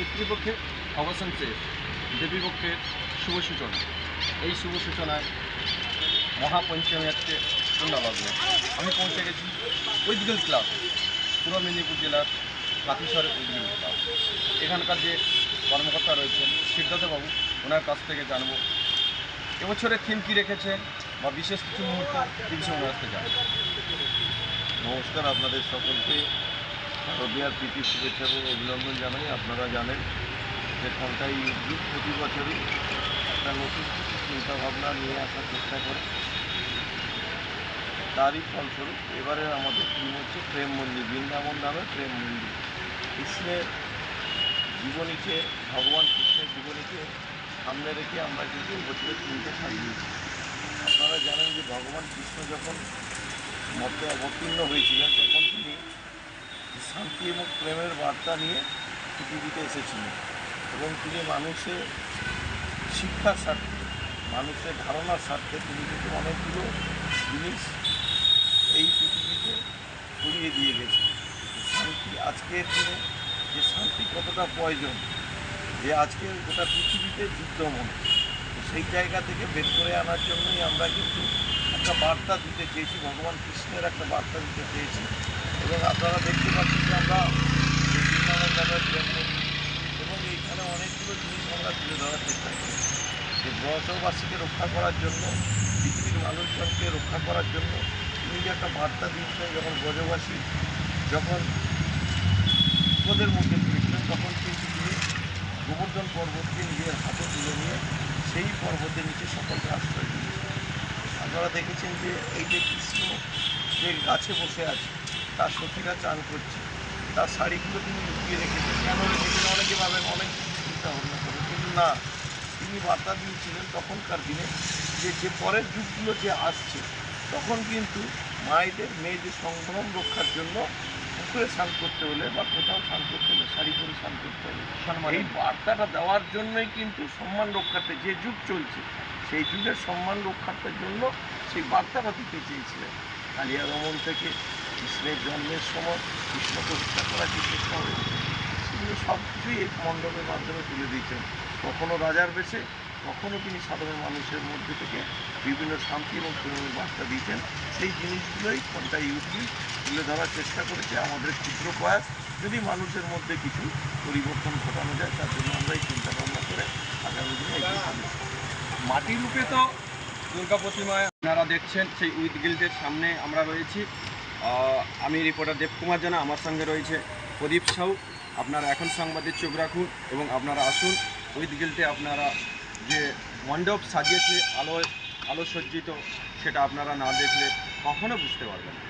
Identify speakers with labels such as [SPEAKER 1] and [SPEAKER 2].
[SPEAKER 1] পিতৃপক্ষে অবসান চেয়ে দেবীপক্ষের শুভ সূচনা। এই শুভ সূচনায় মহাপঞ্চমী আজকে সন্ধ্যালগ্ন আমি পৌঁছে গেছি উইদগিল ক্লাব, পূর্ব মেদিনীপুর জেলার কাতিশহরের উইদগিল ক্লাব। এখানকার যে কর্মকর্তা রয়েছেন, সিদ্ধার্থবাবু, ওনার কাছ থেকে জানব এবছরের থিম কী রেখেছেন বা বিশেষ কিছু মুহূর্ত এই বিষয়ে ওনার কাছ থেকে জানব।
[SPEAKER 2] নমস্কার আপনাদের সকলকে। শারদীয়ার প্রীতি শুভেচ্ছা এবং অভিনন্দন জানাই। আপনারা জানেন যে ঘন্টাই ইউটিউব প্রতি বছরই একটা নতুন চিন্তাভাবনা নিয়ে আসার চেষ্টা করে। তারই ফলস্বরূপ এবারে আমাদের থিম হচ্ছে প্রেম মন্দির, বৃন্দাবন নামে প্রেম মন্দির। কৃষ্ণের জীবনীকে, ভগবান কৃষ্ণের জীবনীকে সামনে রেখে আমরা কিন্তু এবছরের থিমকে সাজিয়েছি। আপনারা জানেন যে ভগবান কৃষ্ণ যখন মতে অবতীর্ণ হয়েছিলেন, তখন তিনি শান্তি এবং প্রেমের বার্তা নিয়ে পৃথিবীতে এসেছিলেন এবং তিনি মানুষের শিক্ষার স্বার্থে, মানুষের ধারণার স্বার্থে তিনি কিন্তু অনেকগুলো জিনিস এই পৃথিবীতে ছড়িয়ে দিয়ে গেছে শান্তি আজকের দিনে, যে শান্তি কতটা প্রয়োজন, যে আজকে গোটা পৃথিবীতে যুদ্ধমন সেই জায়গা থেকে বের করে আনার জন্যই আমরা কিন্তু একটা বার্তা দিতে চেয়েছি, ভগবান কৃষ্ণের একটা বার্তা দিতে চেয়েছি। এবং আপনারা দেখতে পাচ্ছেন যে আমরা বৃন্দাবন প্রেম এবং এইখানে অনেকগুলো জিনিস আমরা তুলে ধরার চেষ্টা করি যে গ্রহবাসীকে রক্ষা করার জন্য, পৃথিবীর মানুষজনকে রক্ষা করার জন্য তিনি যে একটা বার্তা দিয়েছিলেন যখন ব্রজবাসী যখন বিপদের মধ্যে পড়েছিলেন তখন কিন্তু তিনি গোবর্ধন পর্বতকে নিজের হাতে তুলে নিয়ে সেই পর্বতের নিচে সকলকে আশ্রয় দিয়েছেন আপনারা দেখেছেন যে এই যে কৃষ্ণ যে গাছে বসে আছে, তার সখীরা চান করছে। তার শাড়িগুলো তিনি লুকিয়ে রেখেছেন। কেন রেখেছেন? অনেকে ভাবেন, অনেক চিন্তা ভাবনা করেন কিন্তু না, তিনি বার্তা দিয়েছিলেন তখনকার দিনে যে যে পরের যুগগুলো যে আসছে, তখন কিন্তু মায়েদের মেয়েদের সংগ্রাম রক্ষার জন্য পুকুরে স্নান করতে হলে বা কোথাও স্নান করতে হলে শাড়ি পরে স্নান করতে হবে এই বার্তাটা দেওয়ার জন্যই কিন্তু সম্মান রক্ষার্থে যে যুগ চলছে সেই যুগের সম্মান রক্ষার্থের জন্য সেই বার্তাটা দিতে চেয়েছিলেন। কালিয়া দমন থেকে কৃষ্ণের জন্মের সময় কৃষ্ণকে হত্যা করার যে চেষ্টা হয়েছে সেগুলো সব কিছুই এই মণ্ডপের মাধ্যমে তুলে দিয়েছেন। কখনো রাজার বেশে কখনো তিনি সাধারণ মানুষের মধ্যে থেকে বিভিন্ন শান্তি এবং প্রেমের বার্তা দিয়েছেন, সেই জিনিসগুলোই ঘণ্টা ইউটিউব তুলে ধরার চেষ্টা করেছে আমাদের ক্ষুদ্র প্রয়াস। যদি মানুষের মধ্যে কিছু পরিবর্তন ঘটানো যায়, তার জন্য আমরা এই চিন্তা ভাবনা করে আগামী দিনে এগিয়ে
[SPEAKER 1] মাটির রূপে তো দুর্গা প্রতিমায় আপনারা দেখছেন, সেই উইথ গিল্ডের সামনে আমরা রয়েছি। আমি রিপোর্টার দেবকুমার জানা, আমার সঙ্গে রয়েছে প্রদীপ সাউ। আপনারা এখন সংবাদের চোখ রাখুন এবং আপনারা আসুন। উইথ গিল্ডে আপনারা যে মণ্ডপ সাজিয়েছে আলো আলোসজ্জিত সেটা আপনারা না দেখলে কখনো বুঝতে পারবেন না।